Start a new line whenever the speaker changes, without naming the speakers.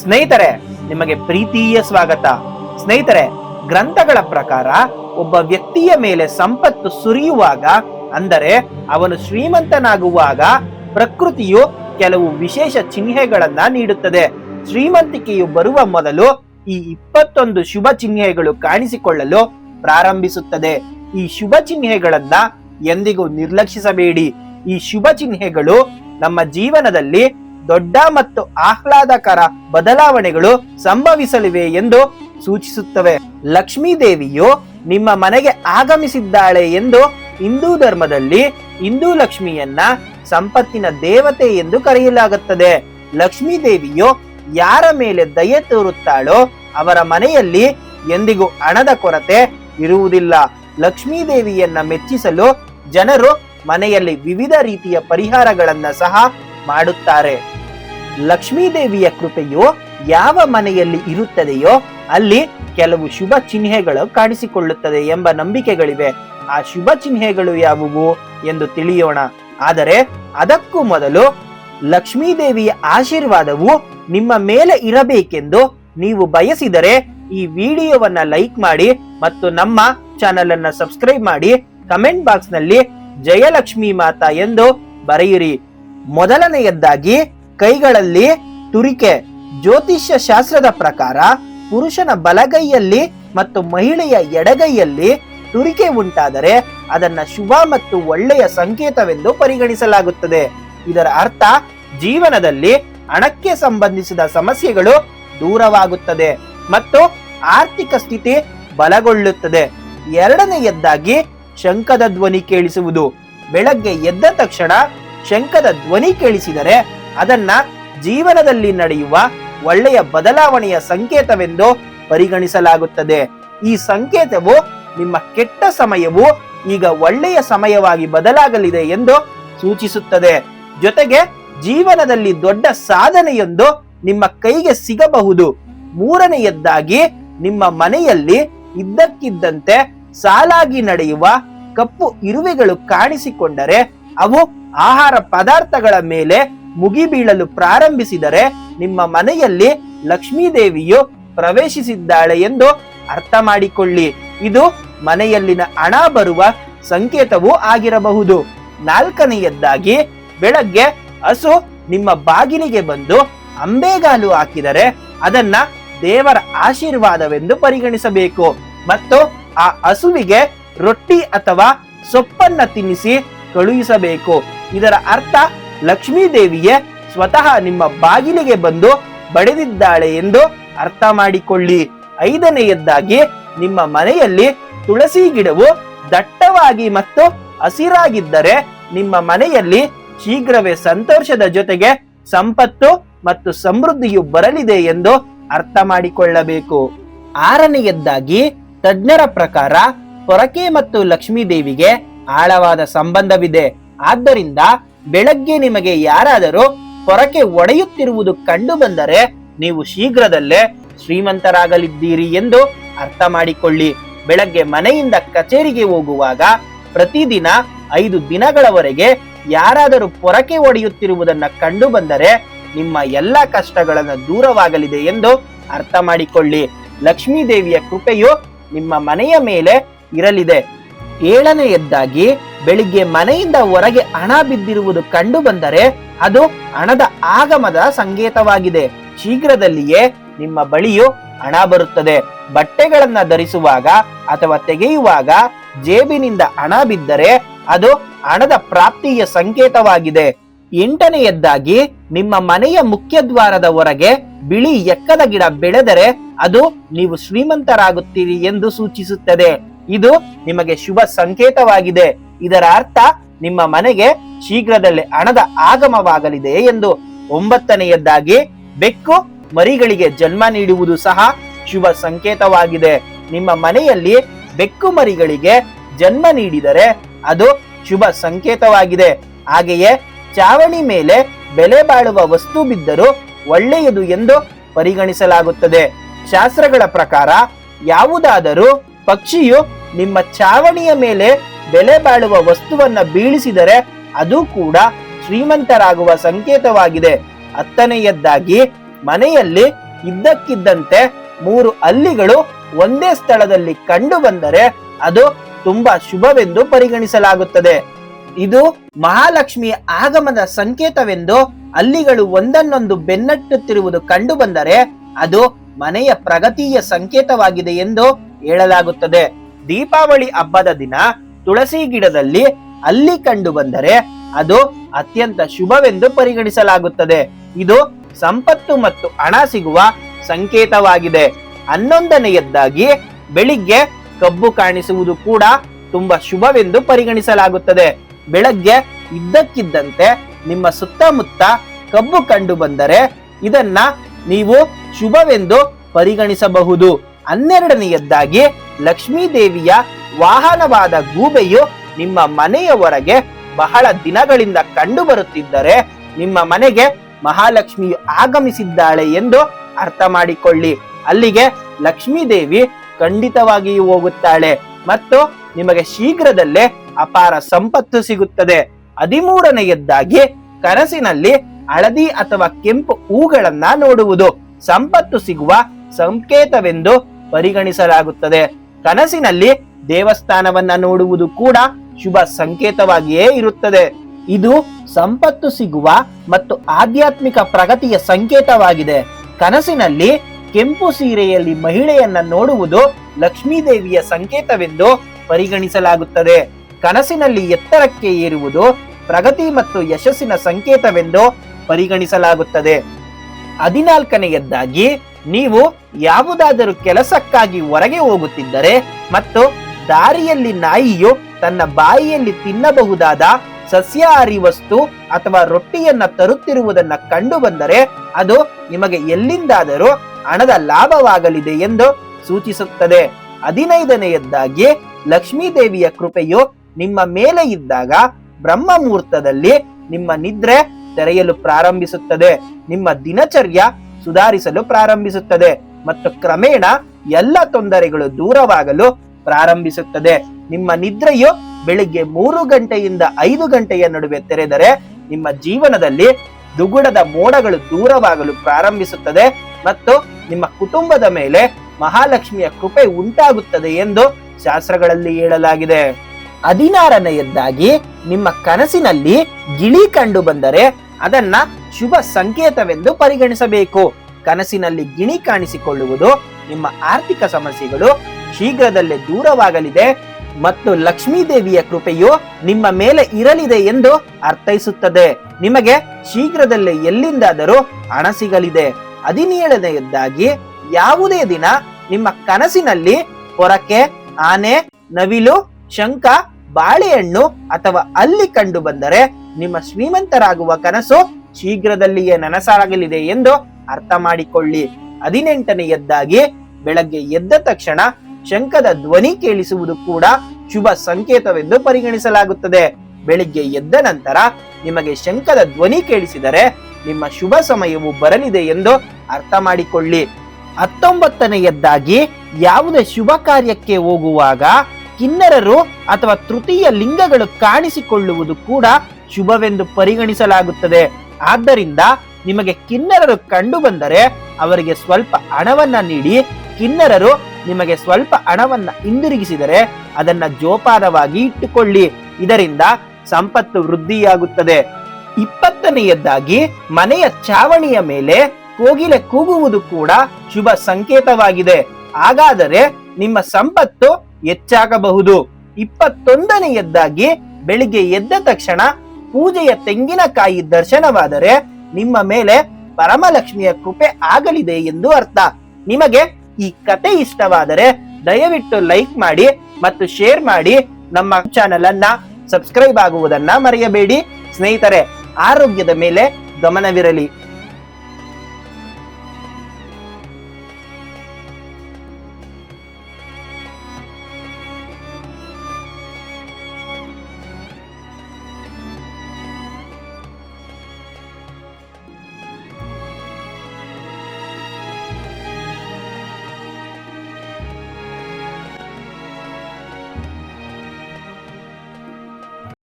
ಸ್ನೇಹಿತರೆ, ನಿಮಗೆ ಪ್ರೀತಿಯ ಸ್ವಾಗತ. ಸ್ನೇಹಿತರೆ, ಗ್ರಂಥಗಳ ಪ್ರಕಾರ ಒಬ್ಬ ವ್ಯಕ್ತಿಯ ಮೇಲೆ ಸಂಪತ್ತು ಸುರಿಯುವಾಗ, ಅಂದರೆ ಅವನು ಶ್ರೀಮಂತನಾಗುವಾಗ, ಪ್ರಕೃತಿಯು ಕೆಲವು ವಿಶೇಷ ಚಿಹ್ನೆಗಳನ್ನ ನೀಡುತ್ತದೆ. ಶ್ರೀಮಂತಿಕೆಯು ಬರುವ ಮೊದಲು ಈ ಇಪ್ಪತ್ತೊಂದು ಶುಭ ಚಿಹ್ನೆಗಳು ಕಾಣಿಸಿಕೊಳ್ಳಲು ಪ್ರಾರಂಭಿಸುತ್ತದೆ. ಈ ಶುಭ ಚಿಹ್ನೆಗಳನ್ನ ಎಂದಿಗೂ ನಿರ್ಲಕ್ಷಿಸಬೇಡಿ. ಈ ಶುಭ ಚಿಹ್ನೆಗಳು ನಮ್ಮ ಜೀವನದಲ್ಲಿ ದೊಡ್ಡ ಮತ್ತು ಆಹ್ಲಾದಕರ ಬದಲಾವಣೆಗಳು ಸಂಭವಿಸಲಿವೆ ಎಂದು ಸೂಚಿಸುತ್ತವೆ. ಲಕ್ಷ್ಮೀ ದೇವಿಯು ನಿಮ್ಮ ಮನೆಗೆ ಆಗಮಿಸಿದ್ದಾಳೆ ಎಂದು ಹಿಂದೂ ಧರ್ಮದಲ್ಲಿ ಹಿಂದೂ ಲಕ್ಷ್ಮಿಯನ್ನ ಸಂಪತ್ತಿನ ದೇವತೆ ಎಂದು ಕರೆಯಲಾಗುತ್ತದೆ. ಲಕ್ಷ್ಮೀ ದೇವಿಯು ಯಾರ ಮೇಲೆ ದಯೆ ತೋರುತ್ತಾಳೋ ಅವರ ಮನೆಯಲ್ಲಿ ಎಂದಿಗೂ ಹಣದ ಕೊರತೆ ಇರುವುದಿಲ್ಲ. ಲಕ್ಷ್ಮೀ ದೇವಿಯನ್ನ ಮೆಚ್ಚಿಸಲು ಜನರು ಮನೆಯಲ್ಲಿ ವಿವಿಧ ರೀತಿಯ ಪರಿಹಾರಗಳನ್ನ ಸಹ ಮಾಡುತ್ತಾರೆ. ಲಕ್ಷ್ಮೀ ದೇವಿಯ ಕೃಪೆಯು ಯಾವ ಮನೆಯಲ್ಲಿ ಇರುತ್ತದೆಯೋ ಅಲ್ಲಿ ಕೆಲವು ಶುಭ ಚಿಹ್ನೆಗಳು ಕಾಣಿಸಿಕೊಳ್ಳುತ್ತದೆ ಎಂಬ ನಂಬಿಕೆಗಳಿವೆ. ಆ ಶುಭ ಚಿಹ್ನೆಗಳು ಯಾವುವು ಎಂದು ತಿಳಿಯೋಣ. ಆದರೆ ಅದಕ್ಕೂ ಮೊದಲು ಲಕ್ಷ್ಮೀದೇವಿಯ ಆಶೀರ್ವಾದವು ನಿಮ್ಮ ಮೇಲೆ ಇರಬೇಕೆಂದು ನೀವು ಬಯಸಿದರೆ ಈ ವಿಡಿಯೋವನ್ನ ಲೈಕ್ ಮಾಡಿ ಮತ್ತು ನಮ್ಮ ಚಾನೆಲ್ ಅನ್ನ ಸಬ್ಸ್ಕ್ರೈಬ್ ಮಾಡಿ ಕಮೆಂಟ್ ಬಾಕ್ಸ್ನಲ್ಲಿ ಜಯಲಕ್ಷ್ಮಿ ಮಾತಾ ಎಂದು ಬರೆಯಿರಿ. ಮೊದಲನೆಯದ್ದಾಗಿ ಕೈಗಳಲ್ಲಿ ತುರಿಕೆ. ಜ್ಯೋತಿಷ್ಯ ಶಾಸ್ತ್ರದ ಪ್ರಕಾರ ಪುರುಷನ ಬಲಗೈಯಲ್ಲಿ ಮತ್ತು ಮಹಿಳೆಯ ಎಡಗೈಯಲ್ಲಿ ತುರಿಕೆ ಉಂಟಾದರೆ ಅದನ್ನ ಶುಭ ಮತ್ತು ಒಳ್ಳೆಯ ಸಂಕೇತವೆಂದು ಪರಿಗಣಿಸಲಾಗುತ್ತದೆ. ಇದರ ಅರ್ಥ ಜೀವನದಲ್ಲಿ ಹಣಕ್ಕೆ ಸಂಬಂಧಿಸಿದ ಸಮಸ್ಯೆಗಳು ದೂರವಾಗುತ್ತದೆ ಮತ್ತು ಆರ್ಥಿಕ ಸ್ಥಿತಿ ಬಲಗೊಳ್ಳುತ್ತದೆ. ಎರಡನೆಯದ್ದಾಗಿ ಶಂಖದ ಧ್ವನಿ ಕೇಳಿಸುವುದು. ಬೆಳಗ್ಗೆ ಎದ್ದ ತಕ್ಷಣ ಶಂಖದ ಧ್ವನಿ ಕೇಳಿಸಿದರೆ ಅದನ್ನ ಜೀವನದಲ್ಲಿ ನಡೆಯುವ ಒಳ್ಳೆಯ ಬದಲಾವಣೆಯ ಸಂಕೇತವೆಂದು ಪರಿಗಣಿಸಲಾಗುತ್ತದೆ. ಈ ಸಂಕೇತವು ನಿಮ್ಮ ಕೆಟ್ಟ ಸಮಯವು ಈಗ ಒಳ್ಳೆಯ ಸಮಯವಾಗಿ ಬದಲಾಗಲಿದೆ ಎಂದು ಸೂಚಿಸುತ್ತದೆ. ಜೊತೆಗೆ ಜೀವನದಲ್ಲಿ ದೊಡ್ಡ ಸಾಧನೆಯೊಂದು ನಿಮ್ಮ ಕೈಗೆ ಸಿಗಬಹುದು. ಮೂರನೆಯದ್ದಾಗಿ ನಿಮ್ಮ ಮನೆಯಲ್ಲಿ ಇದ್ದಕ್ಕಿದ್ದಂತೆ ಸಾಲಾಗಿ ನಡೆಯುವ ಕಪ್ಪು ಇರುವೆಗಳು ಕಾಣಿಸಿಕೊಂಡರೆ ಅವು ಆಹಾರ ಪದಾರ್ಥಗಳ ಮೇಲೆ ಮುಗಿಬೀಳಲು ಪ್ರಾರಂಭಿಸಿದರೆ ನಿಮ್ಮ ಮನೆಯಲ್ಲಿ ಲಕ್ಷ್ಮೀ ದೇವಿಯು ಪ್ರವೇಶಿಸಿದ್ದಾಳೆ ಎಂದು ಅರ್ಥ ಮಾಡಿಕೊಳ್ಳಿ. ಇದು ಮನೆಯಲ್ಲಿನ ಹಣ ಬರುವ ಸಂಕೇತವೂ ಆಗಿರಬಹುದು. ನಾಲ್ಕನೆಯದ್ದಾಗಿ, ಬೆಳಗ್ಗೆ ಹಸು ನಿಮ್ಮ ಬಾಗಿಲಿಗೆ ಬಂದು ಅಂಬೆಗಾಲು ಹಾಕಿದರೆ ಅದನ್ನ ದೇವರ ಆಶೀರ್ವಾದವೆಂದು ಪರಿಗಣಿಸಬೇಕು. ಮತ್ತು ಆ ಹಸುವಿಗೆ ರೊಟ್ಟಿ ಅಥವಾ ಸೊಪ್ಪನ್ನ ತಿನ್ನಿಸಿ ಕಳುಹಿಸಬೇಕು. ಇದರ ಅರ್ಥ ಲಕ್ಷ್ಮೀ ದೇವಿಯೇ ಸ್ವತಃ ನಿಮ್ಮ ಬಾಗಿಲಿಗೆ ಬಂದು ಬಡಿದಿದ್ದಾಳೆ ಎಂದು ಅರ್ಥ ಮಾಡಿಕೊಳ್ಳಿ. ಐದನೆಯದ್ದಾಗಿ, ನಿಮ್ಮ ಮನೆಯಲ್ಲಿ ತುಳಸಿ ಗಿಡವು ದಟ್ಟವಾಗಿ ಮತ್ತು ಹಸಿರಾಗಿದ್ದರೆ ನಿಮ್ಮ ಮನೆಯಲ್ಲಿ ಶೀಘ್ರವೇ ಸಂತೋಷದ ಜೊತೆಗೆ ಸಂಪತ್ತು ಮತ್ತು ಸಮೃದ್ಧಿಯು ಬರಲಿದೆ ಎಂದು ಅರ್ಥ ಮಾಡಿಕೊಳ್ಳಬೇಕು. ಆರನೆಯದ್ದಾಗಿ, ತಜ್ಞರ ಪ್ರಕಾರ ಪೊರಕೆ ಮತ್ತು ಲಕ್ಷ್ಮೀ ದೇವಿಗೆ ಆಳವಾದ ಸಂಬಂಧವಿದೆ. ಆದ್ದರಿಂದ ಬೆಳಗ್ಗೆ ನಿಮಗೆ ಯಾರಾದರೂ ಹೊರಕೆ ಒಡೆಯುತ್ತಿರುವುದು ಕಂಡು ಬಂದರೆ ನೀವು ಶೀಘ್ರದಲ್ಲೇ ಶ್ರೀಮಂತರಾಗಲಿದ್ದೀರಿ ಎಂದು ಅರ್ಥ ಮಾಡಿಕೊಳ್ಳಿ. ಬೆಳಗ್ಗೆ ಮನೆಯಿಂದ ಕಚೇರಿಗೆ ಹೋಗುವಾಗ ಪ್ರತಿದಿನ ಐದು ದಿನಗಳವರೆಗೆ ಯಾರಾದರೂ ಪೊರಕೆ ಒಡೆಯುತ್ತಿರುವುದನ್ನ ಕಂಡು ಬಂದರೆ ನಿಮ್ಮ ಎಲ್ಲ ಕಷ್ಟಗಳನ್ನು ದೂರವಾಗಲಿದೆ ಎಂದು ಅರ್ಥ ಮಾಡಿಕೊಳ್ಳಿ. ಲಕ್ಷ್ಮೀ ದೇವಿಯ ಕೃಪೆಯು ನಿಮ್ಮ ಮನೆಯ ಮೇಲೆ ಇರಲಿದೆ. ಏಳನೆಯದ್ದಾಗಿ ಬೆಳಿಗ್ಗೆ ಮನೆಯಿಂದ ಹೊರಗೆ ಹಣ ಬಿದ್ದಿರುವುದು ಕಂಡು ಬಂದರೆ ಅದು ಹಣದ ಆಗಮದ ಸಂಕೇತವಾಗಿದೆ. ಶೀಘ್ರದಲ್ಲಿಯೇ ನಿಮ್ಮ ಬಳಿಯು ಹಣ ಬರುತ್ತದೆ. ಬಟ್ಟೆಗಳನ್ನ ಧರಿಸುವಾಗ ಅಥವಾ ತೆಗೆಯುವಾಗ ಜೇಬಿನಿಂದ ಹಣ ಬಿದ್ದರೆ ಅದು ಹಣದ ಪ್ರಾಪ್ತಿಯ ಸಂಕೇತವಾಗಿದೆ. ಎಂಟನೆಯದ್ದಾಗಿ ನಿಮ್ಮ ಮನೆಯ ಮುಖ್ಯ ದ್ವಾರದ ಹೊರಗೆ ಬಿಳಿ ಎಕ್ಕದ ಗಿಡ ಬೆಳೆದರೆ ಅದು ನೀವು ಶ್ರೀಮಂತರಾಗುತ್ತೀರಿ ಎಂದು ಸೂಚಿಸುತ್ತದೆ. ಇದು ನಿಮಗೆ ಶುಭ ಸಂಕೇತವಾಗಿದೆ. ಇದರ ಅರ್ಥ ನಿಮ್ಮ ಮನೆಗೆ ಶೀಘ್ರದಲ್ಲೇ ಹಣದ ಆಗಮವಾಗಲಿದೆ ಎಂದು ಒಂಬತ್ತನೆಯದ್ದಾಗಿ ಬೆಕ್ಕು ಮರಿಗಳಿಗೆ ಜನ್ಮ ನೀಡುವುದು ಸಹ ಶುಭ ಸಂಕೇತವಾಗಿದೆ. ನಿಮ್ಮ ಮನೆಯಲ್ಲಿ ಬೆಕ್ಕು ಮರಿಗಳಿಗೆ ಜನ್ಮ ನೀಡಿದರೆ ಅದು ಶುಭ ಸಂಕೇತವಾಗಿದೆ. ಹಾಗೆಯೇ ಚಾವಣಿ ಮೇಲೆ ಬೆಲೆ ಬಾಳುವ ವಸ್ತು ಬಿದ್ದರೂ ಒಳ್ಳೆಯದು ಎಂದು ಪರಿಗಣಿಸಲಾಗುತ್ತದೆ. ಶಾಸ್ತ್ರಗಳ ಪ್ರಕಾರ ಯಾವುದಾದರೂ ಪಕ್ಷಿಯು ನಿಮ್ಮ ಚಾವಣಿಯ ಮೇಲೆ ಬೆಲೆ ಬಾಳುವ ವಸ್ತುವನ್ನ ಬೀಳಿಸಿದರೆ ಅದು ಕೂಡ ಶ್ರೀಮಂತರಾಗುವ ಸಂಕೇತವಾಗಿದೆ. ಹತ್ತನೆಯದ್ದಾಗಿ, ಮನೆಯಲ್ಲಿ ಇದ್ದಕ್ಕಿದ್ದಂತೆ ಮೂರು ಅಲ್ಲಿಗಳು ಒಂದೇ ಸ್ಥಳದಲ್ಲಿ ಕಂಡು ಬಂದರೆ ಅದು ತುಂಬಾ ಶುಭವೆಂದು ಪರಿಗಣಿಸಲಾಗುತ್ತದೆ. ಇದು ಮಹಾಲಕ್ಷ್ಮಿಯ ಆಗಮನ ಸಂಕೇತವೆಂದು ಅಲ್ಲಿಗಳು ಒಂದನ್ನೊಂದು ಬೆನ್ನಟ್ಟುತ್ತಿರುವುದು ಕಂಡು ಬಂದರೆ ಅದು ಮನೆಯ ಪ್ರಗತಿಯ ಸಂಕೇತವಾಗಿದೆ ಎಂದು ಹೇಳಲಾಗುತ್ತದೆ. ದೀಪಾವಳಿ ಹಬ್ಬದ ದಿನ ತುಳಸಿ ಗಿಡದಲ್ಲಿ ಅಲ್ಲಿ ಕಂಡು ಬಂದರೆ ಅದು ಅತ್ಯಂತ ಶುಭವೆಂದು ಪರಿಗಣಿಸಲಾಗುತ್ತದೆ. ಇದು ಸಂಪತ್ತು ಮತ್ತು ಹಣ ಸಿಗುವ ಸಂಕೇತವಾಗಿದೆ. ಹನ್ನೊಂದನೆಯದ್ದಾಗಿ ಬೆಳಿಗ್ಗೆ ಕಬ್ಬು ಕಾಣಿಸುವುದು ಕೂಡ ತುಂಬಾ ಶುಭವೆಂದು ಪರಿಗಣಿಸಲಾಗುತ್ತದೆ. ಬೆಳಗ್ಗೆ ಇದ್ದಕ್ಕಿದ್ದಂತೆ ನಿಮ್ಮ ಸುತ್ತಮುತ್ತ ಕಬ್ಬು ಕಂಡು ಬಂದರೆ ಇದನ್ನ ನೀವು ಶುಭವೆಂದು ಪರಿಗಣಿಸಬಹುದು. ಹನ್ನೆರಡನೆಯದ್ದಾಗಿ ಲಕ್ಷ್ಮೀ ದೇವಿಯ ವಾಹನವಾದ ಗೂಬೆಯು ನಿಮ್ಮ ಮನೆಯ ಹೊರಗೆ ಬಹಳ ದಿನಗಳಿಂದ ಕಂಡು ಬರುತ್ತಿದ್ದರೆ ನಿಮ್ಮ ಮನೆಗೆ ಮಹಾಲಕ್ಷ್ಮಿಯು ಆಗಮಿಸಿದ್ದಾಳೆ ಎಂದು ಅರ್ಥ ಮಾಡಿಕೊಳ್ಳಿ. ಅಲ್ಲಿಗೆ ಲಕ್ಷ್ಮೀ ದೇವಿ ಖಂಡಿತವಾಗಿಯೂ ಹೋಗುತ್ತಾಳೆ ಮತ್ತು ನಿಮಗೆ ಶೀಘ್ರದಲ್ಲೇ ಅಪಾರ ಸಂಪತ್ತು ಸಿಗುತ್ತದೆ. ಹದಿಮೂರನೆಯದ್ದಾಗಿ ಕನಸಿನಲ್ಲಿ ಹಳದಿ ಅಥವಾ ಕೆಂಪು ಹೂಗಳನ್ನ ನೋಡುವುದು. ಸಂಪತ್ತು ಸಿಗುವ ಸಂಕೇತವೆಂದು ಪರಿಗಣಿಸಲಾಗುತ್ತದೆ. ಕನಸಿನಲ್ಲಿ ದೇವಸ್ಥಾನವನ್ನ ನೋಡುವುದು ಕೂಡ ಶುಭ ಸಂಕೇತವಾಗಿಯೇ ಇರುತ್ತದೆ. ಇದು ಸಂಪತ್ತು ಸಿಗುವ ಮತ್ತು ಆಧ್ಯಾತ್ಮಿಕ ಪ್ರಗತಿಯ ಸಂಕೇತವಾಗಿದೆ. ಕನಸಿನಲ್ಲಿ ಕೆಂಪು ಸೀರೆಯಲ್ಲಿ ಮಹಿಳೆಯನ್ನ ನೋಡುವುದು ಲಕ್ಷ್ಮೀದೇವಿಯ ಸಂಕೇತವೆಂದು ಪರಿಗಣಿಸಲಾಗುತ್ತದೆ. ಕನಸಿನಲ್ಲಿ ಎತ್ತರಕ್ಕೆ ಏರುವುದು ಪ್ರಗತಿ ಮತ್ತು ಯಶಸ್ಸಿನ ಸಂಕೇತವೆಂದು ಪರಿಗಣಿಸಲಾಗುತ್ತದೆ. ಹದಿನಾಲ್ಕನೆಯದ್ದಾಗಿ ನೀವು ಯಾವುದಾದರೂ ಕೆಲಸಕ್ಕಾಗಿ ಹೊರಗೆ ಹೋಗುತ್ತಿದ್ದರೆ ಮತ್ತು ದಾರಿಯಲ್ಲಿ ನಾಯಿಯು ತನ್ನ ಬಾಯಿಯಲ್ಲಿ ತಿನ್ನಬಹುದಾದ ಸಸ್ಯಾಹಾರಿ ವಸ್ತು ಅಥವಾ ರೊಟ್ಟಿಯನ್ನ ತರುತ್ತಿರುವುದನ್ನ ಕಂಡು ಬಂದರೆ ಅದು ನಿಮಗೆ ಎಲ್ಲಿಂದಾದರೂ ಹಣದ ಲಾಭವಾಗಲಿದೆ ಎಂದು ಸೂಚಿಸುತ್ತದೆ. ಹದಿನೈದನೆಯದ್ದಾಗಿ ಲಕ್ಷ್ಮೀದೇವಿಯ ಕೃಪೆಯು ನಿಮ್ಮ ಮೇಲೆ ಇದ್ದಾಗ ಬ್ರಹ್ಮ ಮುಹೂರ್ತದಲ್ಲಿ ನಿಮ್ಮ ನಿದ್ರೆ ತೆರೆಯಲು ಪ್ರಾರಂಭಿಸುತ್ತದೆ. ನಿಮ್ಮ ದಿನಚರ್ಯ ಸುಧಾರಿಸಲು ಪ್ರಾರಂಭಿಸುತ್ತದೆ ಮತ್ತು ಕ್ರಮೇಣ ಎಲ್ಲ ತೊಂದರೆಗಳು ದೂರವಾಗಲು ಪ್ರಾರಂಭಿಸುತ್ತದೆ. ನಿಮ್ಮ ನಿದ್ರೆಯು ಬೆಳಿಗ್ಗೆ ಮೂರು ಗಂಟೆಯಿಂದ ಐದು ಗಂಟೆಯ ನಡುವೆ ತೆರೆದರೆ ನಿಮ್ಮ ಜೀವನದಲ್ಲಿ ದುಗುಡದ ಮೋಡಗಳು ದೂರವಾಗಲು ಪ್ರಾರಂಭಿಸುತ್ತದೆ ಮತ್ತು ನಿಮ್ಮ ಕುಟುಂಬದ ಮೇಲೆ ಮಹಾಲಕ್ಷ್ಮಿಯ ಕೃಪೆ ಉಂಟಾಗುತ್ತದೆ ಎಂದು ಶಾಸ್ತ್ರಗಳಲ್ಲಿ ಹೇಳಲಾಗಿದೆ. ಹದಿನಾರನೆಯದ್ದಾಗಿ ನಿಮ್ಮ ಕನಸಿನಲ್ಲಿ ಗಿಳಿ ಕಂಡು ಬಂದರೆ ಅದನ್ನ ಶುಭ ಸಂಕೇತವೆಂದು ಪರಿಗಣಿಸಬೇಕು. ಕನಸಿನಲ್ಲಿ ಗಿಣಿ ಕಾಣಿಸಿಕೊಳ್ಳುವುದು ನಿಮ್ಮ ಆರ್ಥಿಕ ಸಮಸ್ಯೆಗಳು ಶೀಘ್ರದಲ್ಲೇ ದೂರವಾಗಲಿದೆ ಮತ್ತು ಲಕ್ಷ್ಮೀ ದೇವಿಯ ಕೃಪೆಯು ನಿಮ್ಮ ಮೇಲೆ ಇರಲಿದೆ ಎಂದು ಅರ್ಥೈಸುತ್ತದೆ. ನಿಮಗೆ ಶೀಘ್ರದಲ್ಲೇ ಎಲ್ಲಿಂದಾದರೂ ಹಣ ಸಿಗಲಿದೆ. ಹದಿನೇಳನೆಯದ್ದಾಗಿ, ಯಾವುದೇ ದಿನ ನಿಮ್ಮ ಕನಸಿನಲ್ಲಿ ಹೊರಕೆ ಆನೆ, ನವಿಲು, ಶಂಖ, ಬಾಳೆಹಣ್ಣು ಅಥವಾ ಅಲ್ಲಿ ಕಂಡು ಬಂದರೆ ನಿಮ್ಮ ಶ್ರೀಮಂತರಾಗುವ ಕನಸು ಶೀಘ್ರದಲ್ಲಿಯೇ ನನಸಾಗಲಿದೆ ಎಂದು ಅರ್ಥ ಮಾಡಿಕೊಳ್ಳಿ. ಹದಿನೆಂಟನೆಯದ್ದಾಗಿ ಬೆಳಗ್ಗೆ ಎದ್ದ ತಕ್ಷಣ ಶಂಖದ ಧ್ವನಿ ಕೇಳಿಸುವುದು ಕೂಡ ಶುಭ ಸಂಕೇತವೆಂದು ಪರಿಗಣಿಸಲಾಗುತ್ತದೆ. ಬೆಳಿಗ್ಗೆ ಎದ್ದ ನಂತರ ನಿಮಗೆ ಶಂಖದ ಧ್ವನಿ ಕೇಳಿಸಿದರೆ ನಿಮ್ಮ ಶುಭ ಸಮಯವು ಬರಲಿದೆ ಎಂದು ಅರ್ಥ ಮಾಡಿಕೊಳ್ಳಿ. ಹತ್ತೊಂಬತ್ತನೆಯದ್ದಾಗಿ ಯಾವುದೇ ಶುಭ ಕಾರ್ಯಕ್ಕೆ ಹೋಗುವಾಗ ಕಿನ್ನರರು ಅಥವಾ ತೃತೀಯ ಲಿಂಗಗಳು ಕಾಣಿಸಿಕೊಳ್ಳುವುದು ಕೂಡ ಶುಭವೆಂದು ಪರಿಗಣಿಸಲಾಗುತ್ತದೆ. ಆದ್ದರಿಂದ ನಿಮಗೆ ಕಿನ್ನರರು ಕಂಡು ಬಂದರೆ ಅವರಿಗೆ ಸ್ವಲ್ಪ ಹಣವನ್ನ ನೀಡಿ, ಕಿನ್ನರರು ನಿಮಗೆ ಸ್ವಲ್ಪ ಹಣವನ್ನ ಹಿಂದಿರುಗಿಸಿದರೆ ಅದನ್ನ ಜೋಪಾನವಾಗಿ ಇಟ್ಟುಕೊಳ್ಳಿ. ಇದರಿಂದ ಸಂಪತ್ತು ವೃದ್ಧಿಯಾಗುತ್ತದೆ. ಇಪ್ಪತ್ತನೆಯದ್ದಾಗಿ ಮನೆಯ ಚಾವಣಿಯ ಮೇಲೆ ಕೋಗಿಲೆ ಕೂಗುವುದು ಕೂಡ ಶುಭ ಸಂಕೇತವಾಗಿದೆ. ಹಾಗಾದರೆ ನಿಮ್ಮ ಸಂಪತ್ತು ಹೆಚ್ಚಾಗಬಹುದು. ಇಪ್ಪತ್ತೊಂದನೆಯದ್ದಾಗಿ ಬೆಳಿಗ್ಗೆ ಎದ್ದ ತಕ್ಷಣ ಪೂಜೆಯ ತೆಂಗಿನಕಾಯಿ ದರ್ಶನವಾದರೆ ನಿಮ್ಮ ಮೇಲೆ ಪರಮಲಕ್ಷ್ಮಿಯ ಕೃಪೆ ಆಗಲಿದೆ ಎಂದು ಅರ್ಥ. ನಿಮಗೆ ಈ ಕತೆ ಇಷ್ಟವಾದರೆ ದಯವಿಟ್ಟು ಲೈಕ್ ಮಾಡಿ ಮತ್ತು ಶೇರ್ ಮಾಡಿ. ನಮ್ಮ ಚಾನೆಲ್ ಅನ್ನ ಸಬ್ಸ್ಕ್ರೈಬ್ ಆಗುವುದನ್ನ ಮರೆಯಬೇಡಿ. ಸ್ನೇಹಿತರೆ, ಆರೋಗ್ಯದ ಮೇಲೆ ಗಮನವಿರಲಿ.